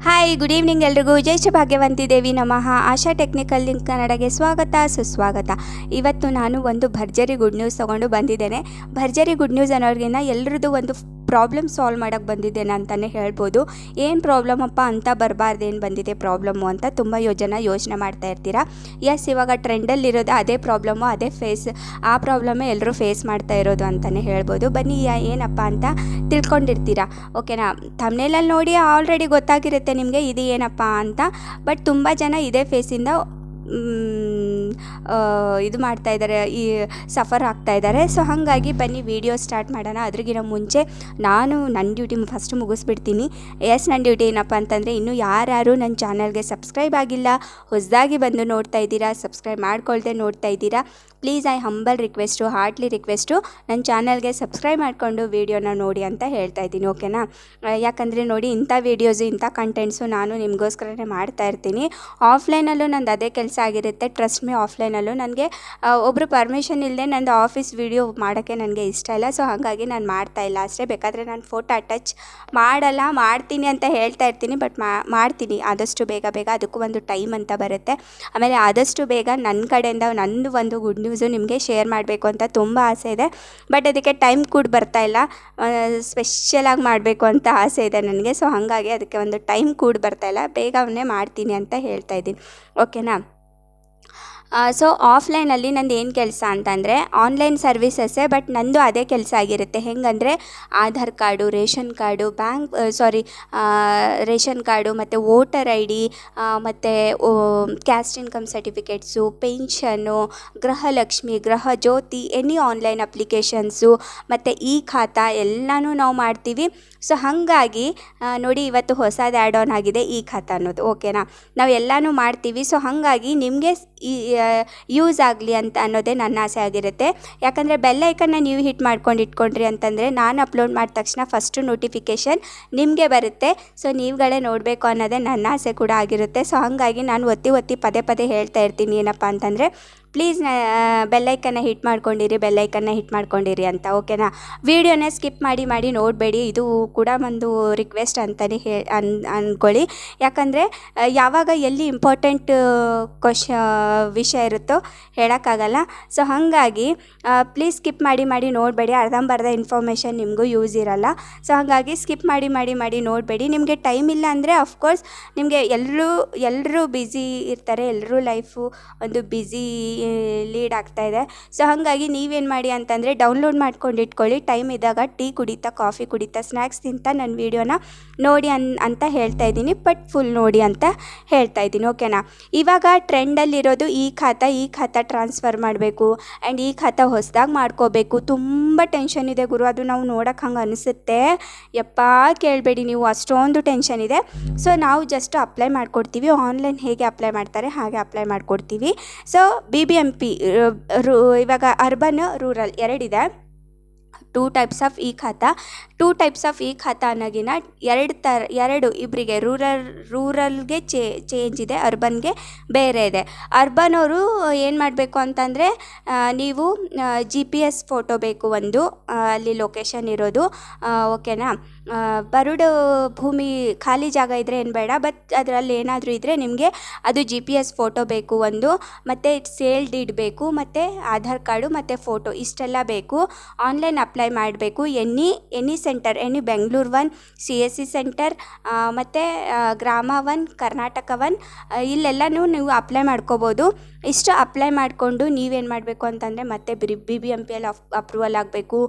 Hi good evening ಎಲ್ರಿಗೂ. ಜೈ ಶ್ರೀ ಭಾಗ್ಯವಂತಿ ದೇವಿ ನಮಃ. ಆಶಾ technical link ಕನ್ನಡಗೆ ಸ್ವಾಗತ, ಸುಸ್ವಾಗತ. ಇವತ್ತು ನಾನು ಒಂದು ಭರ್ಜರಿ ಗುಡ್ ನ್ಯೂಸ್ ತೊಗೊಂಡು ಬಂದಿದ್ದೇನೆ. ಭರ್ಜರಿ ಗುಡ್ ನ್ಯೂಸ್ ಅನ್ನೋರಿಗಿನ್ನ ಎಲ್ರದ್ದು ಒಂದು ಪ್ರಾಬ್ಲಮ್ ಸಾಲ್ವ್ ಮಾಡೋಕ್ಕೆ ಬಂದಿದ್ದೇನೆ ಅಂತಲೇ ಹೇಳ್ಬೋದು. ಏನು ಪ್ರಾಬ್ಲಮಪ್ಪ ಅಂತ ಬರಬಾರ್ದೇನು ಬಂದಿದೆ ಪ್ರಾಬ್ಲಮ್ಮು ಅಂತ ತುಂಬ ಯೋಜನೆ ಯೋಚನೆ ಮಾಡ್ತಾ ಇರ್ತೀರಾ? ಎಸ್ ಇವಾಗ ಟ್ರೆಂಡಲ್ಲಿರೋದು ಅದೇ ಪ್ರಾಬ್ಲಮ್ಮು ಅದೇ ಫೇಸ್ ಆ ಪ್ರಾಬ್ಲಮ್ಮೇ ಎಲ್ಲರೂ ಫೇಸ್ ಮಾಡ್ತಾ ಇರೋದು ಅಂತಲೇ ಹೇಳ್ಬೋದು. ಬನ್ನಿ ಏನಪ್ಪ ಅಂತ ತಿಳ್ಕೊಂಡಿರ್ತೀರಾ? ಓಕೆನಾ ತಮ್ಮನೇಲಲ್ಲಿ ನೋಡಿ ಆಲ್ರೆಡಿ ಗೊತ್ತಾಗಿರುತ್ತೆ ನಿಮಗೆ ಇದು ಏನಪ್ಪ ಅಂತ. ಬಟ್ ತುಂಬ ಜನ ಇದೇ ಫೇಸಿಂದ ಇದು ಮಾಡ್ತಾ ಇದ್ದಾರೆ, ಈ ಸಫರ್ ಆಗ್ತಾ ಇದ್ದಾರೆ. ಸೊ ಹಾಗಾಗಿ ಬನ್ನಿ ವಿಡಿಯೋ ಸ್ಟಾರ್ಟ್ ಮಾಡೋಣ. ಅದ್ರಿಗಿನ ಮುಂಚೆ ನಾನು ನನ್ನ ಡ್ಯೂಟಿ ಫಸ್ಟ್ ಮುಗಿಸ್ಬಿಡ್ತೀನಿ. ಎಸ್ ನನ್ನ ಡ್ಯೂಟಿ ಏನಪ್ಪ ಅಂತಂದರೆ, ಇನ್ನೂ ಯಾರ್ಯಾರು ನನ್ನ ಚಾನಲ್ಗೆ ಸಬ್ಸ್ಕ್ರೈಬ್ ಆಗಿಲ್ಲ, ಹೊಸದಾಗಿ ಬಂದು ನೋಡ್ತಾ ಇದ್ದೀರಾ ಸಬ್ಸ್ಕ್ರೈಬ್ ಮಾಡ್ಕೊಳ್ದೆ ನೋಡ್ತಾ ಇದ್ದೀರಾ please I humble request heartly request ನನ್ನ ಚಾನಲ್ಗೆ ಸಬ್ಸ್ಕ್ರೈಬ್ ಮಾಡಿಕೊಂಡು ವೀಡಿಯೋನ ನೋಡಿ ಅಂತ ಹೇಳ್ತಾ ಇದ್ದೀನಿ ಓಕೆನಾ ಯಾಕಂದರೆ ನೋಡಿ, ಇಂಥ ವೀಡಿಯೋಸು ಇಂಥ ಕಂಟೆಂಟ್ಸು ನಾನು ನಿಮಗೋಸ್ಕರನೇ ಮಾಡ್ತಾ ಇರ್ತೀನಿ. ಆಫ್ಲೈನಲ್ಲೂ ನಂದು ಅದೇ ಕೆಲಸ ಆಗಿರುತ್ತೆ. ಟ್ರಸ್ಟ್ ಮೇ ಆಫ್ಲೈನಲ್ಲೂ ನನಗೆ ಒಬ್ಬರು ಪರ್ಮಿಷನ್ ಇಲ್ಲದೆ ನಂದು ಆಫೀಸ್ ವೀಡಿಯೋ ಮಾಡೋಕ್ಕೆ ನನಗೆ ಇಷ್ಟ ಇಲ್ಲ. ಸೊ ಹಾಗಾಗಿ ನಾನು ಮಾಡ್ತಾ ಇಲ್ಲ. ಅಷ್ಟೇ ಬೇಕಾದರೆ ನಾನು ಫೋಟೋ ಅಟ್ಯಾಚ್ ಮಾಡಲ್ಲ, ಮಾಡ್ತೀನಿ ಅಂತ ಹೇಳ್ತಾ ಇರ್ತೀನಿ ಬಟ್ ಮಾಡ್ತೀನಿ. ಆದಷ್ಟು ಬೇಗ ಬೇಗ ಅದಕ್ಕೂ ಒಂದು ಟೈಮ್ ಅಂತ ಬರುತ್ತೆ. ಆಮೇಲೆ ಆದಷ್ಟು ಬೇಗ ನನ್ನ ಕಡೆಯಿಂದ ನಂದು ಒಂದು ಗುಡ್ ನ್ಯೂಸು ನಿಮಗೆ ಶೇರ್ ಮಾಡಬೇಕು ಅಂತ ತುಂಬ ಆಸೆ ಇದೆ. ಬಟ್ ಅದಕ್ಕೆ ಟೈಮ್ ಕೂಡ ಬರ್ತಾ ಇಲ್ಲ. ಸ್ಪೆಷಲಾಗಿ ಮಾಡಬೇಕು ಅಂತ ಆಸೆ ಇದೆ ನನಗೆ. ಸೊ ಹಾಗಾಗಿ ಅದಕ್ಕೆ ಒಂದು ಟೈಮ್ ಕೂಡ ಬರ್ತಾ ಇಲ್ಲ. ಅವನ್ನೇ ಮಾಡ್ತೀನಿ ಅಂತ ಹೇಳ್ತಾ ಇದ್ದೀನಿ. ಓಕೆನಾ ಸೊ ಆಫ್ಲೈನಲ್ಲಿ ನಂದು ಏನು ಕೆಲಸ ಅಂತಂದರೆ ಆನ್ಲೈನ್ ಸರ್ವಿಸಸ್ಸೇ ಬಟ್ ನಂದು ಅದೇ ಕೆಲಸ ಆಗಿರುತ್ತೆ. ಹೆಂಗಂದರೆ Aadhaar card, ration card bank sorry ration card ಮತ್ತು ವೋಟರ್ ಐ ಡಿ ಮತ್ತು caste income certificates pension Gruhalakshmi, Gruha Jyothi any online applications ಮತ್ತು ಈ ಖಾತಾ ಎಲ್ಲನೂ ನಾವು ಮಾಡ್ತೀವಿ. ಸೊ ಹಾಗಾಗಿ ನೋಡಿ ಇವತ್ತು ಹೊಸದು ಆ್ಯಡ್ ಆನ್ ಆಗಿದೆ ಈ ಖಾತಾ ಅನ್ನೋದು ಓಕೆನಾ ನಾವು ಎಲ್ಲನೂ ಮಾಡ್ತೀವಿ. ಸೊ ಹಾಗಾಗಿ ನಿಮಗೆ ಈ ಯೂಸ್ ಆಗಲಿ ಅಂತ ಅನ್ನೋದೇ ನನ್ನ ಆಸೆ ಆಗಿರುತ್ತೆ. ಯಾಕಂದರೆ ಬೆಲ್ ಐಕನ್ನ ನೀವು ಹಿಟ್ ಮಾಡ್ಕೊಂಡು ಇಟ್ಕೊಂಡ್ರಿ ಅಂತಂದರೆ ನಾನು ಅಪ್ಲೋಡ್ ಮಾಡಿದ ತಕ್ಷಣ ಫಸ್ಟು ನೋಟಿಫಿಕೇಷನ್ ನಿಮಗೆ ಬರುತ್ತೆ. ಸೊ ನೀವುಗಳೇ ನೋಡಬೇಕು ಅನ್ನೋದೇ ನನ್ನ ಆಸೆ ಕೂಡ ಆಗಿರುತ್ತೆ. ಸೊ ಹಾಗಾಗಿ ನಾನು ಒತ್ತಿ ಒತ್ತಿ ಪದೇ ಪದೇ ಹೇಳ್ತಾ ಇರ್ತೀನಿ ಏನಪ್ಪ ಅಂತಂದರೆ ಪ್ಲೀಸ್ ಬೆಲ್ಲೈಕನ್ನ ಹಿಟ್ ಮಾಡ್ಕೊಂಡಿರಿ, ಬೆಲ್ಲೈಕನ್ನ ಹಿಟ್ ಮಾಡ್ಕೊಂಡಿರಿ ಅಂತ, ಓಕೆನಾ? ವೀಡಿಯೋನ ಸ್ಕಿಪ್ ಮಾಡಿ ಮಾಡಿ ನೋಡಬೇಡಿ. ಇದು ಕೂಡ ಒಂದು ರಿಕ್ವೆಸ್ಟ್ ಅಂತಲೇ ಹೇ, ಅನ್ ಅಂದ್ಕೊಳ್ಳಿ ಯಾಕಂದರೆ ಯಾವಾಗ ಎಲ್ಲಿ ಇಂಪಾರ್ಟೆಂಟ್ ಕ್ವಶ ವಿಷಯ ಇರುತ್ತೋ ಹೇಳೋಕ್ಕಾಗಲ್ಲ. ಸೊ ಹಾಗಾಗಿ ಪ್ಲೀಸ್ ಸ್ಕಿಪ್ ಮಾಡಿ ಮಾಡಿ ನೋಡಬೇಡಿ. ಅರ್ಧಂಬರ್ಧ ಇನ್ಫಾರ್ಮೇಷನ್ ನಿಮಗೂ ಯೂಸ್ ಇರಲ್ಲ. ಸೊ ಹಾಗಾಗಿ ಸ್ಕಿಪ್ ಮಾಡಿ ಮಾಡಿ ಮಾಡಿ ನೋಡಬೇಡಿ. ನಿಮಗೆ ಟೈಮ್ ಇಲ್ಲ ಅಂದರೆ ಅಫ್ಕೋರ್ಸ್ ನಿಮಗೆ ಎಲ್ಲರೂ ಎಲ್ಲರೂ ಬ್ಯುಸಿ ಇರ್ತಾರೆ. ಎಲ್ಲರೂ ಲೈಫು ಒಂದು ಬ್ಯುಸಿ ಲೀಡ್ ಆಗ್ತಾ ಇದೆ. ಸೊ ಹಾಗಾಗಿ ನೀವೇನು ಮಾಡಿ ಅಂತಂದರೆ ಡೌನ್ಲೋಡ್ ಮಾಡ್ಕೊಂಡು ಇಟ್ಕೊಳ್ಳಿ. ಟೈಮ್ ಇದ್ದಾಗ ಟೀ ಕುಡಿತಾ ಕಾಫಿ ಕುಡಿತಾ ಸ್ನ್ಯಾಕ್ಸ್ ತಿಂತ ನನ್ನ ವೀಡಿಯೋನ ನೋಡಿ ಅನ್, ಅಂತ ಹೇಳ್ತಾ ಇದ್ದೀನಿ. ಬಟ್ ಫುಲ್ ನೋಡಿ ಅಂತ ಹೇಳ್ತಾ ಇದ್ದೀನಿ ಓಕೆನಾ ಇವಾಗ ಟ್ರೆಂಡಲ್ಲಿರೋದು ಈ ಖಾತ ಈ ಖಾತ ಟ್ರಾನ್ಸ್ಫರ್ ಮಾಡಬೇಕು ಆ್ಯಂಡ್ ಈ ಖಾತ ಹೊಸದಾಗಿ ಮಾಡ್ಕೋಬೇಕು. ತುಂಬ ಟೆನ್ಷನ್ ಇದೆ ಗುರು, ಅದು ನಾವು ನೋಡೋಕೆ ಹಂಗೆ ಅನಿಸುತ್ತೆ. ಯಪ್ಪಾ, ಕೇಳಬೇಡಿ ನೀವು, ಅಷ್ಟೊಂದು ಟೆನ್ಷನ್ ಇದೆ. ಸೊ ನಾವು ಜಸ್ಟ್ ಅಪ್ಲೈ ಮಾಡ್ಕೊಡ್ತೀವಿ. ಆನ್ಲೈನ್ ಹೇಗೆ ಅಪ್ಲೈ ಮಾಡ್ತಾರೆ, ಹಾಗೆ ಅಪ್ಲೈ ಮಾಡ್ಕೊಡ್ತೀವಿ. So B B M P ಇವಾಗ ಅರ್ಬನ್ ರೂರಲ್ ಎರಡಿದೆ. ಟೂ ಟೈಪ್ಸ್ ಆಫ್ ಈ ಖಾತಾ. ಟೂ ಟೈಪ್ಸ್ ಆಫ್ ಈ ಖಾತಾ ಅನ್ನೋಗಿನ ಎರಡು ಥರ ಎರಡು ಇಬ್ಬರಿಗೆ ರೂರಲ್ ರೂರಲ್ಗೆ ಚೇ ಚೇಂಜ್ ಇದೆ ಅರ್ಬನ್ಗೆ ಬೇರೆ ಇದೆ. ಅರ್ಬನ್ ಅವರು ಏನು ಮಾಡಬೇಕು ಅಂತಂದರೆ ನೀವು ಜಿ ಪಿ ಎಸ್ ಫೋಟೋ ಬೇಕು ಒಂದು ಅಲ್ಲಿ ಲೊಕೇಶನ್ ಇರೋದು ಓಕೆನಾ ಬರಡು ಭೂಮಿ ಖಾಲಿ ಜಾಗ ಇದ್ದರೆ ಏನು ಬೇಡ ಬಟ್ ಅದರಲ್ಲಿ ಏನಾದರೂ ಇದ್ದರೆ ನಿಮಗೆ ಅದು ಜಿ ಪಿ ಎಸ್ ಫೋಟೋ ಬೇಕು ಒಂದು, ಮತ್ತು ಸೇಲ್ ಡೀಡ್ ಬೇಕು, ಮತ್ತು ಆಧಾರ್ ಕಾರ್ಡು, ಮತ್ತು ಫೋಟೋ ಇಷ್ಟೆಲ್ಲ ಬೇಕು. ಆನ್ಲೈನ್ ಅಪ್ಲೈ ಮಾಡಬೇಕು. Any any centre any Bengaluru one C S C centre ಮತ್ತು ಗ್ರಾಮ ಒನ್ ಕರ್ನಾಟಕ ಒನ್ ಇಲ್ಲೆಲ್ಲನೂ ನೀವು ಅಪ್ಲೈ ಮಾಡ್ಕೋಬೋದು. ಇಷ್ಟು ಅಪ್ಲೈ ಮಾಡಿಕೊಂಡು ನೀವೇನು ಮಾಡಬೇಕು ಅಂತಂದರೆ ಮತ್ತೆ B B B M P L up approval ಆಗಬೇಕು.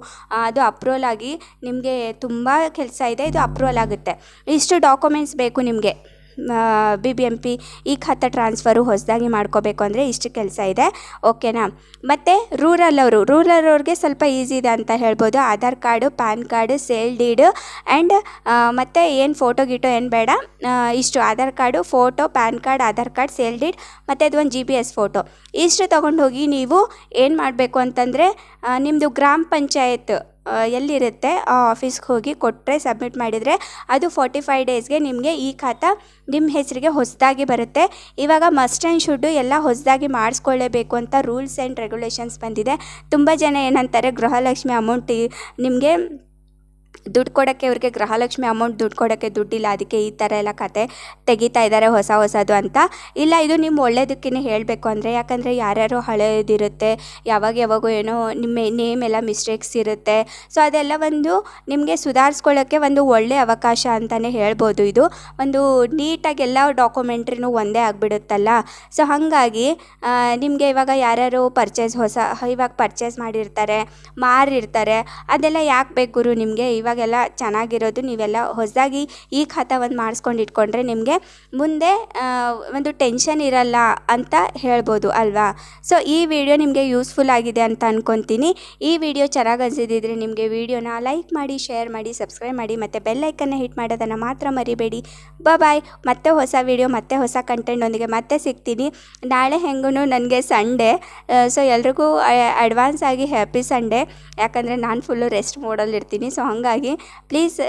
ಅದು ಅಪ್ರೂವಲ್ ಆಗಿ ನಿಮಗೆ ತುಂಬ ಕೆಲಸ ಇದೆ, ಇದು ಅಪ್ರೂವಲ್ ಆಗುತ್ತೆ. ಇಷ್ಟು ಡಾಕ್ಯುಮೆಂಟ್ಸ್ ಬೇಕು ನಿಮಗೆ. ಬಿ ಬಿ ಎಂ ಪಿ ಈ ಖಾತೆ ಟ್ರಾನ್ಸ್ಫರು ಹೊಸದಾಗಿ ಮಾಡ್ಕೋಬೇಕು ಅಂದರೆ ಇಷ್ಟು ಕೆಲಸ ಇದೆ. ಓಕೆನಾ ಮತ್ತು ರೂರಲ್ ಅವರು ರೂರಲ್ ಅವ್ರಿಗೆ ಸ್ವಲ್ಪ ಈಸಿ ಇದೆ ಅಂತ ಹೇಳ್ಬೋದು. Aadhaar card PAN card sale deed and ಮತ್ತು ಏನು ಫೋಟೋ ಗಿಟೋ ಏನು ಬೇಡ. ಇಷ್ಟು Aadhaar card photo PAN card Aadhaar card sale deed ಮತ್ತು ಅದು ಒಂದು ಜಿ ಬಿ ಎಸ್ ಫೋಟೋ ಇಷ್ಟು ತೊಗೊಂಡು ಹೋಗಿ ನೀವು ಏನು ಮಾಡಬೇಕು ಅಂತಂದರೆ ನಿಮ್ಮದು ಗ್ರಾಮ ಪಂಚಾಯತ್ ಎಲ್ಲಿರುತ್ತೆ? ಆ ಆಫೀಸ್ಗೆ ಹೋಗಿ ಕೊಟ್ಟರೆ ಸಬ್ಮಿಟ್ ಮಾಡಿದರೆ ಅದು ಫೋರ್ಟಿ ಫೈವ್ ಡೇಸ್ಗೆ ನಿಮಗೆ ಈ ಖಾತಾ ನಿಮ್ಮ ಹೆಸರಿಗೆ ಹೊಸದಾಗಿ ಬರುತ್ತೆ. ಇವಾಗ ಮಸ್ಟ್ ಆ್ಯಂಡ್ ಶುಡ್ಡು ಎಲ್ಲ ಹೊಸದಾಗಿ ಮಾಡಿಸ್ಕೊಳ್ಳೇಬೇಕು ಅಂತ ರೂಲ್ಸ್ ಆ್ಯಂಡ್ ರೆಗ್ಯುಲೇಷನ್ಸ್ ಬಂದಿದೆ. ತುಂಬ ಜನ ಏನಂತಾರೆ, ಗೃಹಲಕ್ಷ್ಮಿ ಅಮೌಂಟ್ ನಿಮಗೆ ದುಡ್ಡು ಕೊಡೋಕ್ಕೆ ಇವ್ರಿಗೆ ಗೃಹಲಕ್ಷ್ಮಿ ಅಮೌಂಟ್ ದುಡ್ಡು ಕೊಡೋಕ್ಕೆ ದುಡ್ಡಿಲ್ಲ. ಅದಕ್ಕೆ ಈ ಥರ ಎಲ್ಲ ಕತೆ ತೆಗಿತಾ ಇದ್ದಾರೆ ಹೊಸ ಹೊಸದು ಅಂತ. ಇಲ್ಲ, ಇದು ನಿಮ್ಮ ಒಳ್ಳೇದಕ್ಕೇ ಹೇಳಬೇಕು ಅಂದರೆ, ಯಾಕಂದರೆ ಯಾರ್ಯಾರು ಹಳೆಯದಿರುತ್ತೆ ಯಾವಾಗ ಯಾವಾಗೋ ಏನೋ ನಿಮ್ಮ ನೇಮ್ ಎಲ್ಲ ಮಿಸ್ಟೇಕ್ಸ್ ಇರುತ್ತೆ. ಸೊ ಅದೆಲ್ಲ ಒಂದು ನಿಮಗೆ ಸುಧಾರಿಸ್ಕೊಳ್ಳೋಕ್ಕೆ ಒಂದು ಒಳ್ಳೆಯ ಅವಕಾಶ ಅಂತಲೇ ಹೇಳ್ಬೋದು ಇದು. ಒಂದು ನೀಟಾಗಿ ಎಲ್ಲ ಡಾಕ್ಯುಮೆಂಟ್ರಿನೂ ಒಂದೇ ಆಗಿಬಿಡುತ್ತಲ್ಲ. ಸೊ ಹಾಗಾಗಿ ನಿಮಗೆ ಇವಾಗ ಯಾರ್ಯಾರು ಪರ್ಚೇಸ್ ಹೊಸ, ಇವಾಗ ಪರ್ಚೇಸ್ ಮಾಡಿರ್ತಾರೆ, ಮಾರಿರ್ತಾರೆ, ಅದೆಲ್ಲ ಯಾಕೆ ಬೇಕು ಗುರು ನಿಮಗೆ? ಇವಾಗೆಲ್ಲ ಚೆನ್ನಾಗಿರೋದು, ನೀವೆಲ್ಲ ಹೊಸದಾಗಿ ಈ ಖಾತಾ ಒಂದು ಮಾಡಿಸ್ಕೊಂಡು ಇಟ್ಕೊಂಡ್ರೆ ನಿಮಗೆ ಮುಂದೆ ಒಂದು ಟೆನ್ಷನ್ ಇರಲ್ಲ ಅಂತ ಹೇಳ್ಬೋದು ಅಲ್ವಾ? ಸೊ ಈ ವಿಡಿಯೋ ನಿಮಗೆ ಯೂಸ್ಫುಲ್ ಆಗಿದೆ ಅಂತ ಅಂದ್ಕೊತೀನಿ ಈ ವಿಡಿಯೋ ಚೆನ್ನಾಗಿ ಅನಿಸಿದ್ರೆ ನಿಮಗೆ ವಿಡಿಯೋನ ಲೈಕ್ ಮಾಡಿ ಶೇರ್ ಮಾಡಿ ಸಬ್ಸ್ಕ್ರೈಬ್ ಮಾಡಿ, ಮತ್ತು ಬೆಲ್ಲೈಕನ್ನ ಹಿಟ್ ಮಾಡೋದನ್ನು ಮಾತ್ರ ಮರಿಬೇಡಿ. ಬಾಯ್ ಮತ್ತೆ ಹೊಸ ವಿಡಿಯೋ ಮತ್ತೆ ಹೊಸ ಕಂಟೆಂಟೊಂದಿಗೆ ಮತ್ತೆ ಸಿಗ್ತೀನಿ. ನಾಳೆ ಹೆಂಗೂ ನನಗೆ ಸಂಡೇ ಸೊ ಎಲ್ರಿಗೂ ಅಡ್ವಾನ್ಸ್ ಆಗಿ ಹ್ಯಾಪಿ ಸಂಡೇ ಯಾಕಂದರೆ ನಾನು ಫುಲ್ಲು ರೆಸ್ಟ್ ಮೋಡಲ್ಲಿ ಇರ್ತೀನಿ ಸೊ ಹಾಗಾಗಿ ಪ್ಲೀಸ್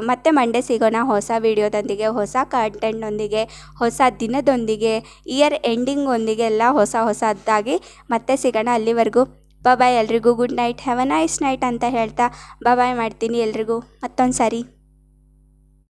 ಮತ್ತೆ ಮಂಡೇ ಸಿಗೋಣ ಹೊಸ ವೀಡಿಯೋದೊಂದಿಗೆ ಹೊಸ ಕಂಟೆಂಟ್ನೊಂದಿಗೆ ಹೊಸ ದಿನದೊಂದಿಗೆ ಇಯರ್ ಎಂಡಿಂಗ್ ಒಂದಿಗೆ ಎಲ್ಲ ಹೊಸ ಹೊಸದಾಗಿ ಮತ್ತೆ ಸಿಗೋಣ ಅಲ್ಲಿವರೆಗೂ. ಬಾಯ್ ಎಲ್ರಿಗೂ. Good night have a nice night ಅಂತ ಹೇಳ್ತಾ ಬಾಯ್ ಮಾಡ್ತೀನಿ ಎಲ್ರಿಗೂ. ಮತ್ತೊಂದು ಸಾರಿ